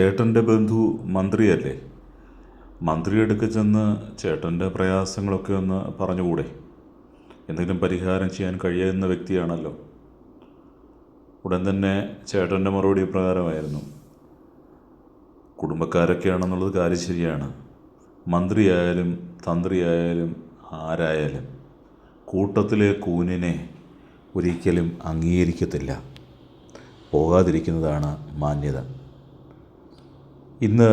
ചേട്ടന്റെ ബന്ധു മന്ത്രിയല്ലേ? മന്ത്രിയെടുക്ക് ചെന്ന് ചേട്ടന്റെ പ്രയാസങ്ങളൊക്കെ ഒന്ന് പറഞ്ഞുകൂടെ? എന്തെങ്കിലും പരിഹാരം ചെയ്യാൻ കഴിയുന്ന വ്യക്തിയാണല്ലോ. ഉടൻ തന്നെ ചേട്ടന്റെ മറുപടി പ്രകാരമായിരുന്നു. കുടുംബക്കാരൊക്കെയാണെന്നുള്ളത് കാര്യം ശരിയാണ്. മന്ത്രിയായാലും തന്ത്രിയായാലും ആരായാലും കൂട്ടത്തിലെ കൂനിനെ ഒരിക്കലും അംഗീകരിക്കത്തില്ല. പോകാതിരിക്കുന്നതാണ് മാന്യത. ഇന്ന്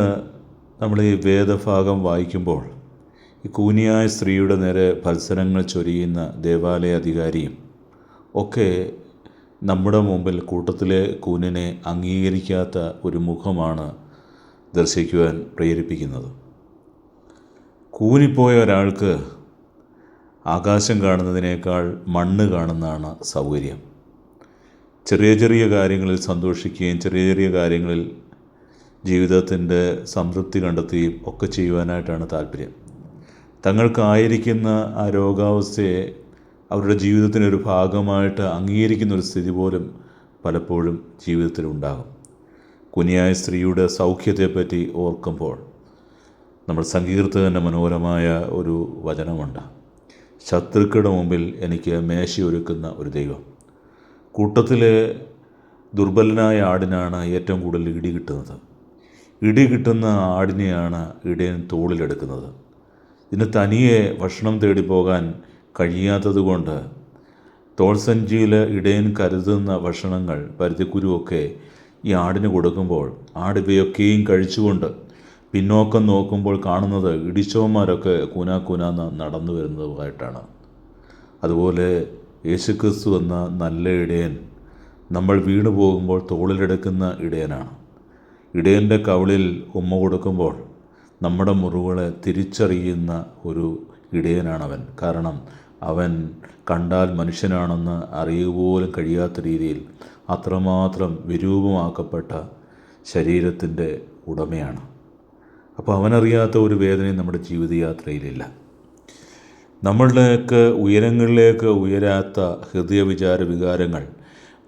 നമ്മൾ ഈ വേദഭാഗം വായിക്കുമ്പോൾ ഈ കൂനിയായ സ്ത്രീയുടെ നേരെ ഭത്സരങ്ങൾ ചൊരിയുന്ന ദേവാലയ അധികാരിയും ഒക്കെ നമ്മുടെ മുമ്പിൽ കൂട്ടത്തിലെ കൂനിനെ അംഗീകരിക്കാത്ത ഒരു മുഖമാണ് ദർശിക്കുവാൻ പ്രേരിപ്പിക്കുന്നത്. കൂനിപ്പോയ ഒരാൾക്ക് ആകാശം കാണുന്നതിനേക്കാൾ മണ്ണ് കാണുന്നതാണ് സൗകര്യം. ചെറിയ ചെറിയ കാര്യങ്ങളിൽ സന്തോഷിക്കുകയും ചെറിയ ചെറിയ കാര്യങ്ങളിൽ ജീവിതത്തിന്റെ സംതൃപ്തി കണ്ടെത്തുകയും ഒക്കെ ചെയ്യുവാനായിട്ടാണ് താല്പര്യം. തങ്ങൾക്കായിരിക്കുന്ന ആ രോഗാവസ്ഥയെ അവരുടെ ജീവിതത്തിനൊരു ഭാഗമായിട്ട് അംഗീകരിക്കുന്ന ഒരു സ്ഥിതി പോലും പലപ്പോഴും ജീവിതത്തിൽ ഉണ്ടാകും. കുനിയായ സ്ത്രീയുടെ സൗഖ്യത്തെപ്പറ്റി ഓർക്കുമ്പോൾ നമ്മൾ സങ്കീർത്തകന്റെ മനോഹരമായ ഒരു വചനമുണ്ട്. ശത്രുക്കളുടെ മുമ്പിൽ എനിക്ക് മേശയൊരുക്കുന്ന ഒരു ദൈവം. കൂട്ടത്തിലെ ദുർബലനായ ആടിനാണ് ഏറ്റവും കൂടുതൽ ഇടി കിട്ടുന്നത്. ഇടി കിട്ടുന്ന ആടിനെയാണ് ഇടയൻ തോളിലെടുക്കുന്നത്. ഇതിന് തനിയെ ഭക്ഷണം തേടി പോകാൻ കഴിയാത്തതുകൊണ്ട് തോൾസഞ്ചിയിൽ ഇടയൻ കരുതുന്ന ഭക്ഷണങ്ങൾ പരുത്തിക്കുരുവൊക്കെ ഈ ആടിന് കൊടുക്കുമ്പോൾ ആട് ഇവയൊക്കെയും കഴിച്ചുകൊണ്ട് പിന്നോക്കം നോക്കുമ്പോൾ കാണുന്നത് ഇടിച്ചവന്മാരൊക്കെ കൂനാ കൂനാന്ന് നടന്നു വരുന്നതുമായിട്ടാണ്. അതുപോലെ യേശുക്രിസ്തു എന്ന നല്ല ഇടയൻ നമ്മൾ വീണു പോകുമ്പോൾ തോളിലെടുക്കുന്ന ഇടയനാണ്. ഇടയന്റെ കവളിൽ ഉമ്മ കൊടുക്കുമ്പോൾ നമ്മുടെ മുറിവുകളെ തിരിച്ചറിയുന്ന ഒരു ഇടയനാണവൻ. കാരണം അവൻ കണ്ടാൽ മനുഷ്യനാണെന്ന് അറിയുക പോലും കഴിയാത്ത രീതിയിൽ അത്രമാത്രം വിരൂപമാക്കപ്പെട്ട ശരീരത്തിന്റെ ഉടമയാണ്. അപ്പോൾ അവനറിയാത്ത ഒരു വേദനയും നമ്മുടെ ജീവിതയാത്രയിലില്ല. നമ്മളുടെയൊക്കെ ഉയരങ്ങളിലേക്ക് ഉയരാത്ത ഹൃദയവിചാര വികാരങ്ങൾ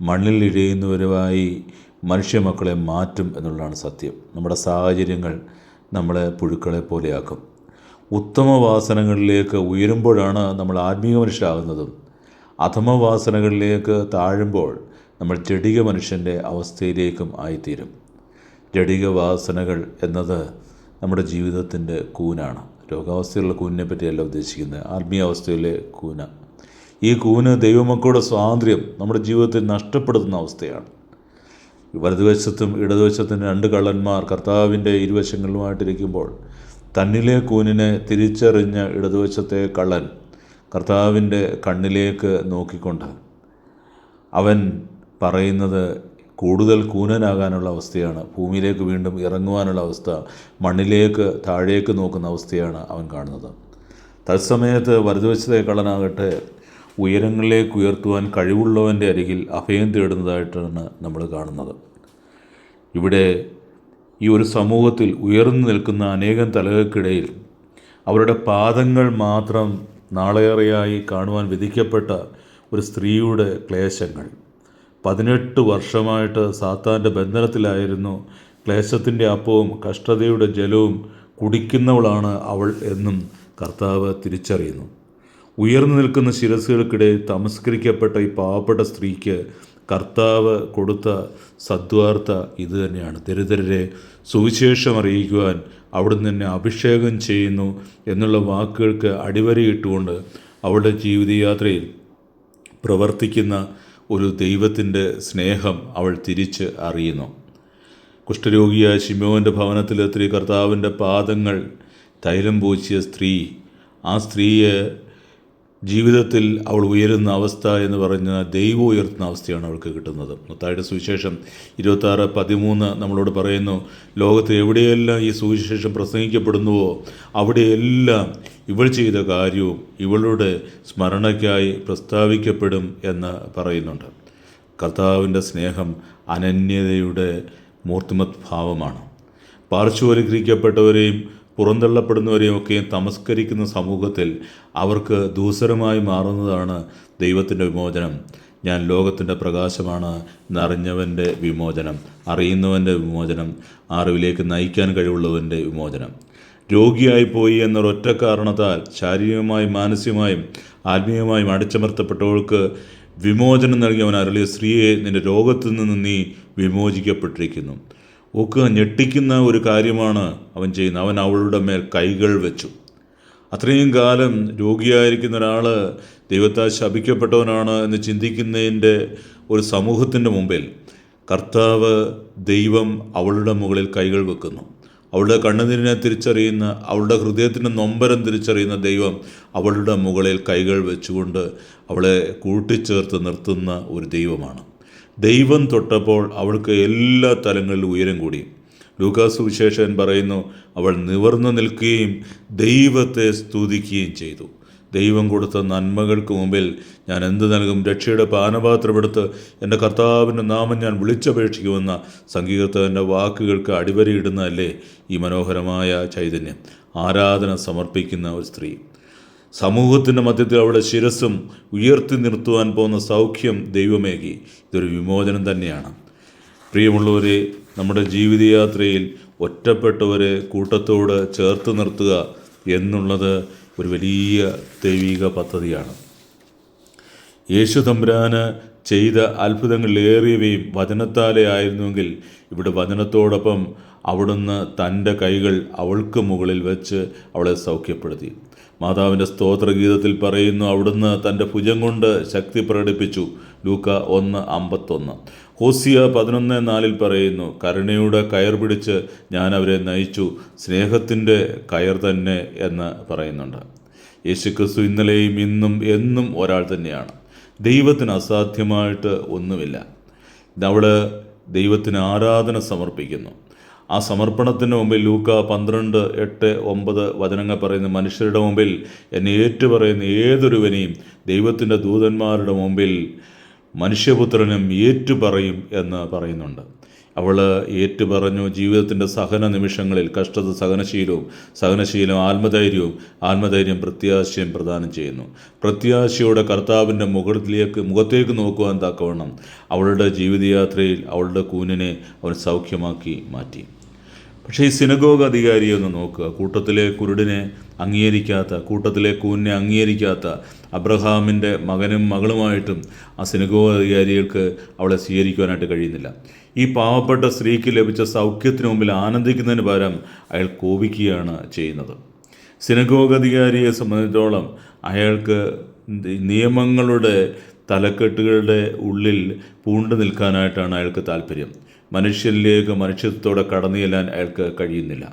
മണ്ണിൽ ഇഴയുന്നവരുമായി മനുഷ്യമക്കളെ മാറ്റും എന്നുള്ളതാണ് സത്യം. നമ്മുടെ സാഹചര്യങ്ങൾ നമ്മളെ പുഴുക്കളെ പോലെയാക്കും. ഉത്തമ വാസനകളിലേക്ക് ഉയരുമ്പോഴാണ് നമ്മൾ ആത്മീയ മനുഷ്യരാകുന്നതും. അധമവാസനകളിലേക്ക് താഴുമ്പോൾ നമ്മൾ ജഡിക മനുഷ്യന്റെ അവസ്ഥയിലേക്കും ആയിത്തീരും. ജഡിക വാസനകൾ എന്നത് നമ്മുടെ ജീവിതത്തിന്റെ കൂനാണ്. രോഗാവസ്ഥയിലുള്ള കൂനിനെ പറ്റിയല്ല ഉദ്ദേശിക്കുന്നത്. ആത്മീയ അവസ്ഥയിലെ കൂന. ഈ കൂന് ദൈവമക്കളുടെ സ്വാതന്ത്ര്യം നമ്മുടെ ജീവിതത്തിൽ നഷ്ടപ്പെടുത്തുന്ന അവസ്ഥയാണ്. വലതുവശത്തും ഇടതുവശത്തും രണ്ട് കള്ളന്മാർ കർത്താവിന്റെ ഇരുവശങ്ങളിലുമായിട്ടിരിക്കുമ്പോൾ തന്നിലെ കൂനിനെ തിരിച്ചറിഞ്ഞ ഇടതുവശത്തെ കള്ളൻ കർത്താവിന്റെ കണ്ണിലേക്ക് നോക്കിക്കൊണ്ട് അവൻ പറയുന്നത് കൂടുതൽ കൂനനാകാനുള്ള അവസ്ഥയാണ് ഭൂമിയിലേക്ക് വീണ്ടും ഇറങ്ങുവാനുള്ള അവസ്ഥ മണ്ണിലേക്ക് താഴേക്ക് നോക്കുന്ന അവസ്ഥയാണ് അവൻ കാണുന്നത്. തത്സമയത്ത് വലതുവശത്തെ കള്ളനാകട്ടെ ഉയരങ്ങളിലേക്ക് ഉയർത്തുവാൻ കഴിവുള്ളവന്റെ അരികിൽ അഭയം തേടുന്നതായിട്ടാണ് നമ്മൾ കാണുന്നത്. ഇവിടെ ഈ ഒരു സമൂഹത്തിൽ ഉയർന്നു നിൽക്കുന്ന അനേകം തലകൾക്കിടയിൽ അവരുടെ പാദങ്ങൾ മാത്രം നാളേറെയായി കാണുവാൻ വിധിക്കപ്പെട്ട ഒരു സ്ത്രീയുടെ ക്ലേശങ്ങൾ. പതിനെട്ട് വർഷമായിട്ട് സാത്താന്റെ ബന്ധനത്തിലായിരുന്നു ക്ലേശത്തിന്റെ അപ്പവും കഷ്ടതയുടെ ജലവും കുടിക്കുന്നവളാണ് അവൾ എന്നും കർത്താവ് തിരിച്ചറിയുന്നു. ഉയർന്നു നിൽക്കുന്ന ശിരസുകൾക്കിടെ തമസ്കരിക്കപ്പെട്ട ഈ പാവപ്പെട്ട സ്ത്രീക്ക് കർത്താവ് കൊടുത്ത സദ്വാർത്ത ഇത് തന്നെയാണ്. ദരിദ്രരെ സുവിശേഷം അറിയിക്കുവാൻ അവിടുന്ന് തന്നെ അഭിഷേകം ചെയ്യുന്നു എന്നുള്ള വാക്കുകൾക്ക് അടിവരയിട്ടുകൊണ്ട് അവളുടെ ജീവിതയാത്രയിൽ പ്രവർത്തിക്കുന്ന ഒരു ദൈവത്തിന്റെ സ്നേഹം അവൾ തിരിച്ച് അറിയുന്നു. കുഷ്ഠരോഗിയായ ശിമോന്റെ ഭവനത്തിലെത്തി കർത്താവിന്റെ പാദങ്ങൾ തൈലം പൂച്ചിയ സ്ത്രീ ആ സ്ത്രീയെ ജീവിതത്തിൽ അവൾ ഉയരുന്ന അവസ്ഥ എന്ന് പറഞ്ഞ ദൈവം ഉയർത്തുന്ന അവസ്ഥയാണ് അവൾക്ക് കിട്ടുന്നത്. മുത്തായുടെ സുവിശേഷം ഇരുപത്താറ് പതിമൂന്ന് നമ്മളോട് പറയുന്നു ലോകത്ത് എവിടെയെല്ലാം ഈ സുവിശേഷം പ്രസംഗിക്കപ്പെടുന്നുവോ അവിടെയെല്ലാം ഇവൾ ചെയ്ത കാര്യവും ഇവളുടെ സ്മരണയ്ക്കായി പ്രസ്താവിക്കപ്പെടും എന്ന് പറയുന്നുണ്ട്. കർത്താവിന്റെ സ്നേഹം അനന്യതയുടെ മൂർത്തിമത് ഭാവമാണ് പാർശ്വവൽക്കരിക്കപ്പെട്ടവരെയും പുറന്തള്ളപ്പെടുന്നവരെയും ഒക്കെ തമസ്കരിക്കുന്ന സമൂഹത്തിൽ അവർക്ക് ദൂസരമായി മാറുന്നതാണ് ദൈവത്തിന്റെ വിമോചനം. ഞാൻ ലോകത്തിന്റെ പ്രകാശമാണ് എന്നറിഞ്ഞവന്റെ വിമോചനം അറിയുന്നവന്റെ വിമോചനം അറിവിലേക്ക് നയിക്കാൻ കഴിവുള്ളവന്റെ വിമോചനം. രോഗിയായിപ്പോയി എന്നൊരൊറ്റ കാരണത്താൽ ശാരീരികമായും മാനസികമായും ആത്മീയമായും അടിച്ചമർത്തപ്പെട്ടവൾക്ക് വിമോചനം നൽകിയവൻ അരളിയ സ്ത്രീയെ നിന്റെ രോഗത്തിൽ നിന്ന് നീ വിമോചിക്കപ്പെട്ടിരിക്കുന്നു. ഒക്കെ ഞെട്ടിക്കുന്ന ഒരു കാര്യമാണ് അവൻ ചെയ്യുന്നത്. അവൻ അവളുടെ മേൽ കൈകൾ വെച്ചു. അത്രയും കാലം രോഗിയായിരിക്കുന്ന ഒരാൾ ദൈവത്താൽ ശപിക്കപ്പെട്ടവനാണ് എന്ന് ചിന്തിക്കുന്നതിന്റെ ഒരു സമൂഹത്തിന്റെ മുമ്പിൽ കർത്താവ് ദൈവം അവളുടെ മുകളിൽ കൈകൾ വെക്കുന്നു. അവളുടെ കണ്ണുനീരിനെ തിരിച്ചറിയുന്ന അവളുടെ ഹൃദയത്തിന്റെ നൊമ്പരം തിരിച്ചറിയുന്ന ദൈവം അവളുടെ മുകളിൽ കൈകൾ വെച്ചുകൊണ്ട് അവളെ കൂട്ടിച്ചേർത്ത് നിർത്തുന്ന ഒരു ദൈവമാണ്. ദൈവം തൊട്ടപ്പോൾ അവൾക്ക് എല്ലാ തലങ്ങളിലും ഉയരം കൂടി. ലൂക്കാസ് വിശേഷൻ പറയുന്നു അവൾ നിവർന്നു നിൽക്കുകയും ദൈവത്തെ സ്തുതിക്കുകയും ചെയ്തു. ദൈവം കൊടുത്ത നന്മകൾക്ക് മുമ്പിൽ ഞാൻ എന്ത് നൽകും? രക്ഷയുടെ പാനപാത്രമെടുത്ത് എന്റെ കർത്താവിന്റെ നാമം ഞാൻ വിളിച്ചപേക്ഷിക്കുമെന്ന സംഗീതത്തിന്റെ വാക്കുകൾക്ക് അടിവരയിടുന്നതല്ലേ ഈ മനോഹരമായ ചൈതന്യം. ആരാധന സമർപ്പിക്കുന്ന ഒരു സ്ത്രീ. സമൂഹത്തിന്റെ മധ്യത്തിൽ അവളുടെ ശിരസും ഉയർത്തി നിർത്തുവാൻ പോകുന്ന സൗഖ്യം ദൈവമേകി. ഇതൊരു വിമോചനം തന്നെയാണ്. പ്രിയമുള്ളവരെ നമ്മുടെ ജീവിതയാത്രയിൽ ഒറ്റപ്പെട്ടവരെ കൂട്ടത്തോട് ചേർത്ത് നിർത്തുക എന്നുള്ളത് ഒരു വലിയ ദൈവിക പദ്ധതിയാണ്. യേശു തമ്പുരാന് ചെയ്ത അത്ഭുതങ്ങളിലേറിയവയും വചനത്താലേ ആയിരുന്നുവെങ്കിൽ ഇവിടെ വചനത്തോടൊപ്പം അവിടുന്ന് തന്റെ കൈകൾ അവൾക്ക് മുകളിൽ വെച്ച് അവളെ സൗഖ്യപ്പെടുത്തി. മാതാവിന്റെ സ്തോത്രഗീതത്തിൽ പറയുന്നു അവിടുന്ന് തന്റെ ഭുജം കൊണ്ട് ശക്തി പ്രകടിപ്പിച്ചു. ലൂക്ക ഒന്ന് അമ്പത്തൊന്ന്. ഹോസിയ പതിനൊന്ന് നാലിൽ പറയുന്നു കരുണയുടെ കയർ പിടിച്ച് ഞാൻ അവരെ നയിച്ചു. സ്നേഹത്തിന്റെ കയർ തന്നെ എന്ന് പറയുന്നുണ്ട്. യേശുക്രിസ്തു ഇന്നലെയും ഇന്നും എന്നും ഒരാൾ തന്നെയാണ്. ദൈവത്തിന് അസാധ്യമായിട്ട് ഒന്നുമില്ല. അവിടെ ദൈവത്തിന് ആരാധന സമർപ്പിക്കുന്നു. ആ സമർപ്പണത്തിന് മുമ്പിൽ ലൂക്ക പന്ത്രണ്ട് എട്ട് ഒമ്പത് വചനങ്ങൾ പറയുന്ന മനുഷ്യരുടെ മുമ്പിൽ എന്നെ ഏറ്റുപറയുന്ന ഏതൊരുവനെയും ദൈവത്തിന്റെ ദൂതന്മാരുടെ മുമ്പിൽ മനുഷ്യപുത്രനും ഏറ്റുപറയും എന്ന് പറയുന്നുണ്ട്. അവൾ ഏറ്റുപറഞ്ഞു ജീവിതത്തിന്റെ സഹന നിമിഷങ്ങളിൽ കഷ്ടത സഹനശീലവും സഹനശീലം ആത്മധൈര്യവും ആത്മധൈര്യം പ്രത്യാശയും പ്രദാനം ചെയ്യുന്നു. പ്രത്യാശയോടെ കർത്താവിന്റെ മുഖത്തിലേക്ക് മുഖത്തേക്ക് നോക്കുവാൻ തക്കവണ്ണം അവളുടെ ജീവിതയാത്രയിൽ അവളുടെ കൂനിനെ അവൻ സൗഖ്യമാക്കി മാറ്റി. പക്ഷേ ഈ സിനഗോഗ് അധികാരിയെ ഒന്ന് നോക്കുക. കൂട്ടത്തിലെ കുരുടിനെ അംഗീകരിക്കാത്ത കൂട്ടത്തിലെ കൂനെ അംഗീകരിക്കാത്ത അബ്രഹാമിന്റെ മകനും മകളുമായിട്ടും ആ സിനഗോഗ് അധികാരികൾക്ക് അവളെ സ്വീകരിക്കുവാനായിട്ട് കഴിയുന്നില്ല. ഈ പാവപ്പെട്ട സ്ത്രീക്ക് ലഭിച്ച സൗഖ്യത്തിന് മുമ്പിൽ ആനന്ദിക്കുന്നതിന് പകരം അയാൾ കോപിക്കുകയാണ് ചെയ്യുന്നത്. സിനഗോഗ് അധികാരിയെ സംബന്ധിച്ചിടത്തോളം അയാൾക്ക് നിയമങ്ങളുടെ തലക്കെട്ടുകളുടെ ഉള്ളിൽ പൂണ്ടു നിൽക്കാനായിട്ടാണ് അയാൾക്ക് താല്പര്യം. മനുഷ്യരിലേക്ക് മനുഷ്യത്വത്തോടെ കടന്നു ചെല്ലാൻ അയാൾക്ക് കഴിയുന്നില്ല.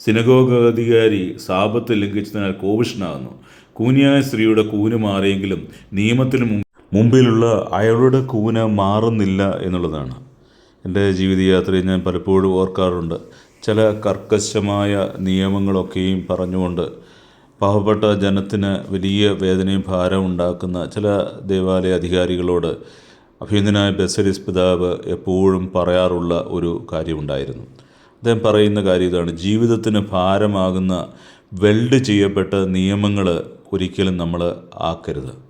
സിനഗോഗ അധികാരി സാപത്ത് ലംഘിച്ചതിനാൽ കോപിഷ്ണാകുന്നു കൂനിയായ സ്ത്രീയുടെ കൂന് മാറിയെങ്കിലും നിയമത്തിന് മുമ്പിലുള്ള അയാളുടെ കൂന മാറുന്നില്ല എന്നുള്ളതാണ്. എന്റെ ജീവിതയാത്രയിൽ ഞാൻ പലപ്പോഴും ഓർക്കാറുണ്ട്. ചില കർക്കശമായ നിയമങ്ങളൊക്കെയും പറഞ്ഞുകൊണ്ട് പാവപ്പെട്ട ജനത്തിന് വലിയ വേദനയും ഭാരം ഉണ്ടാക്കുന്ന ചില ദേവാലയ അധികാരികളോട് അഭിനന്ദനായ ബസരിസ് പിതാവ് എപ്പോഴും പറയാറുള്ള ഒരു കാര്യമുണ്ടായിരുന്നു. അദ്ദേഹം പറയുന്ന കാര്യം ഇതാണ്. ജീവിതത്തിന് ഭാരമാകുന്ന വെൽഡ് ചെയ്യപ്പെട്ട നിയമങ്ങൾ ഒരിക്കലും നമ്മൾ ആക്കരുത്.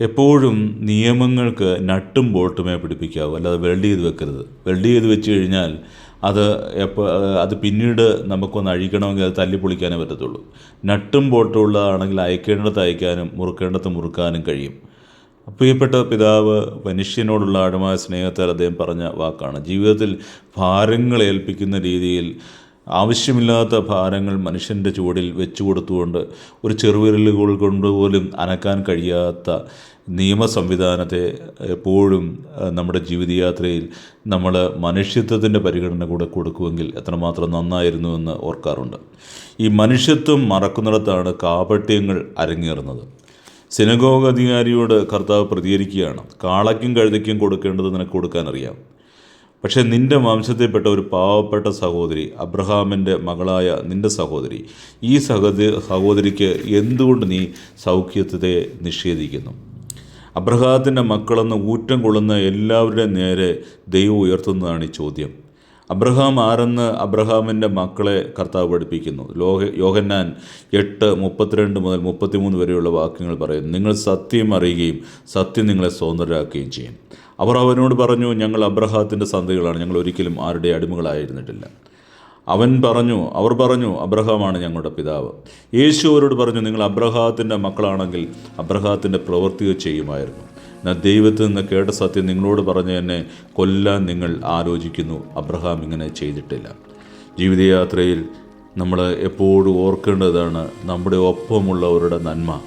എപ്പോഴും നിയമങ്ങൾക്ക് നട്ടും ബോൾട്ടുമേ പിടിപ്പിക്കാവൂ. അല്ലാതെ വെൽഡ് ചെയ്ത് വെക്കരുത്. വെൽഡ് ചെയ്ത് വെച്ച് കഴിഞ്ഞാൽ അത് എപ്പോൾ അത് പിന്നീട് നമുക്കൊന്ന് അഴിക്കണമെങ്കിൽ അത് തല്ലിപ്പൊളിക്കാനേ പറ്റത്തുള്ളൂ. നട്ടും ബോൾട്ടും ഉള്ളതാണെങ്കിൽ അയക്കേണ്ടത് അയക്കാനും മുറുക്കേണ്ടത് മുറുക്കാനും കഴിയും. പ്രിയപ്പെട്ട പിതാവ് മനുഷ്യനോടുള്ള ആഴമായ സ്നേഹത്താൽ അദ്ദേഹം പറഞ്ഞ വാക്കാണ്. ജീവിതത്തിൽ ഭാരങ്ങൾ ഏൽപ്പിക്കുന്ന രീതിയിൽ ആവശ്യമില്ലാത്ത ഭാരങ്ങൾ മനുഷ്യന്റെ ചുവടിൽ വെച്ചു കൊടുത്തുകൊണ്ട് ഒരു ചെറുവിരലുകൾ കൊണ്ടുപോലും അനക്കാൻ കഴിയാത്ത നിയമ സംവിധാനത്തെ എപ്പോഴും നമ്മുടെ ജീവിതയാത്രയിൽ നമ്മൾ മനുഷ്യത്വത്തിന്റെ പരിഗണന കൂടെ കൊടുക്കുമെങ്കിൽ എത്രമാത്രം നന്നായിരുന്നു എന്ന് ഓർക്കാറുണ്ട്. ഈ മനുഷ്യത്വം മറക്കുന്നിടത്താണ് കാപട്യങ്ങൾ അരങ്ങേറുന്നത്. സിനഗോഗ് അധികാരിയോട് കർത്താവ് പ്രതികരിക്കുകയാണ്. കാളയ്ക്കും കഴുതയ്ക്കും കൊടുക്കേണ്ടത് നിനക്ക് കൊടുക്കാനറിയാം. പക്ഷേ നിന്റെ വംശത്തിൽപ്പെട്ട ഒരു പാവപ്പെട്ട സഹോദരി അബ്രഹാമിന്റെ മകളായ നിന്റെ സഹോദരി ഈ സഹോദരി സഹോദരിക്ക് എന്തുകൊണ്ട് നീ സൗഖ്യത്തെ നിഷേധിക്കുന്നു? അബ്രഹാത്തിന്റെ മക്കളെന്ന് ഊറ്റം കൊള്ളുന്ന എല്ലാവരുടെയും നേരെ ദൈവം ഉയർത്തുന്നതാണ് ഈ ചോദ്യം. അബ്രഹാം ആരെന്ന് അബ്രഹാമിന്റെ മക്കളെ കർത്താവ് പഠിപ്പിക്കുന്നു. ലോക യോഹന്നാൻ എട്ട് മുപ്പത്തിരണ്ട് മുതൽ മുപ്പത്തിമൂന്ന് വരെയുള്ള വാക്യങ്ങൾ പറയുന്നു. നിങ്ങൾ സത്യം അറിയുകയും സത്യം നിങ്ങളെ സ്വതന്ത്രരാക്കുകയും ചെയ്യും. അവർ അവനോട് പറഞ്ഞു ഞങ്ങൾ അബ്രഹാത്തിന്റെ സന്തതികളാണ്. ഞങ്ങൾ ഒരിക്കലും ആരുടെ അടിമകളായിരുന്നിട്ടില്ല. അവൻ പറഞ്ഞു അവർ പറഞ്ഞു അബ്രഹാമാണ് ഞങ്ങളുടെ പിതാവ്. യേശു അവരോട് പറഞ്ഞു നിങ്ങൾ അബ്രഹാത്തിന്റെ മക്കളാണെങ്കിൽ അബ്രഹാത്തിന്റെ പ്രവൃത്തികൾ ചെയ്യുമായിരുന്നു. എന്നാൽ ദൈവത്തിൽ നിന്ന് കേട്ട സത്യം നിങ്ങളോട് പറഞ്ഞ് എന്നെ കൊല്ലാൻ നിങ്ങൾ ആലോചിക്കുന്നു. അബ്രഹാം ഇങ്ങനെ ചെയ്തിട്ടില്ല. ജീവിതയാത്രയിൽ നമ്മൾ എപ്പോഴും ഓർക്കേണ്ടതാണ് നമ്മുടെ ഒപ്പമുള്ളവരുടെ നന്മ.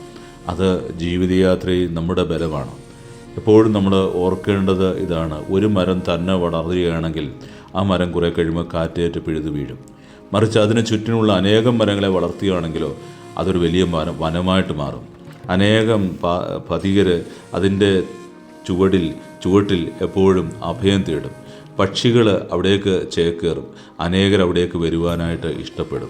അത് ജീവിതയാത്രയിൽ നമ്മുടെ ബലമാണ്. എപ്പോഴും നമ്മൾ ഓർക്കേണ്ടത് ഇതാണ്. ഒരു മരം തന്നെ വളരുകയാണെങ്കിൽ ആ മരം കുറേ കഴിയുമ്പോൾ കാറ്റേറ്റ് പിഴുതു വീഴും. മറിച്ച് അതിന് ചുറ്റിനുള്ള അനേകം മരങ്ങളെ വളർത്തുകയാണെങ്കിലോ അതൊരു വലിയ മരം വനമായിട്ട് മാറും. അനേകം പതികർ അതിന്റെ ചുവടിൽ ചുവട്ടിൽ എപ്പോഴും അഭയം തേടും. പക്ഷികൾ അവിടേക്ക് ചേക്കേറും. അനേകർ അവിടേക്ക് വരുവാനായിട്ട് ഇഷ്ടപ്പെടും.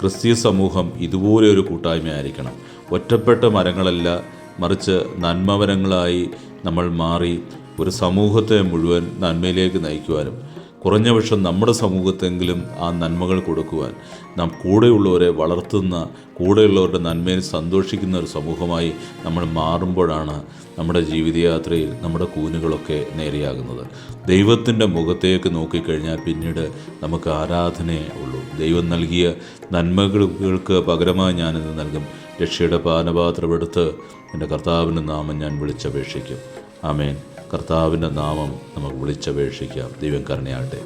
ക്രിസ്തീയ സമൂഹം ഇതുപോലെ ഒരു കൂട്ടായ്മയായിരിക്കണം. ഒറ്റപ്പെട്ട മരങ്ങളല്ല മറിച്ച് നന്മവരങ്ങളായി നമ്മൾ മാറി ഒരു സമൂഹത്തെ മുഴുവൻ നന്മയിലേക്ക് നയിക്കുവാനും കുറഞ്ഞ പക്ഷം നമ്മുടെ സമൂഹത്തെങ്കിലും ആ നന്മകൾ കൊടുക്കുവാൻ നാം കൂടെയുള്ളവരെ വളർത്തുന്ന കൂടെയുള്ളവരുടെ നന്മയിൽ സന്തോഷിക്കുന്ന ഒരു സമൂഹമായി നമ്മൾ മാറുമ്പോഴാണ് നമ്മുടെ ജീവിതയാത്രയിൽ നമ്മുടെ കൂനുകളൊക്കെ നേരെയാകുന്നത്. ദൈവത്തിന്റെ മുഖത്തേക്ക് നോക്കിക്കഴിഞ്ഞാൽ പിന്നീട് നമുക്ക് ആരാധനയേ ഉള്ളൂ. ദൈവം നൽകിയ നന്മകൾക്ക് പകരമായി ഞാനിത് നൽകും. രക്ഷയുടെ പാനപാത്രമെടുത്ത് എന്റെ കർത്താവിന്റെ നാമം ഞാൻ വിളിച്ചപേക്ഷിക്കും. ആമേൻ. കർത്താവിന്റെ നാമം നമുക്ക് വിളിച്ചപേക്ഷിക്കാം. ദൈവം കരുണയാട്ടെ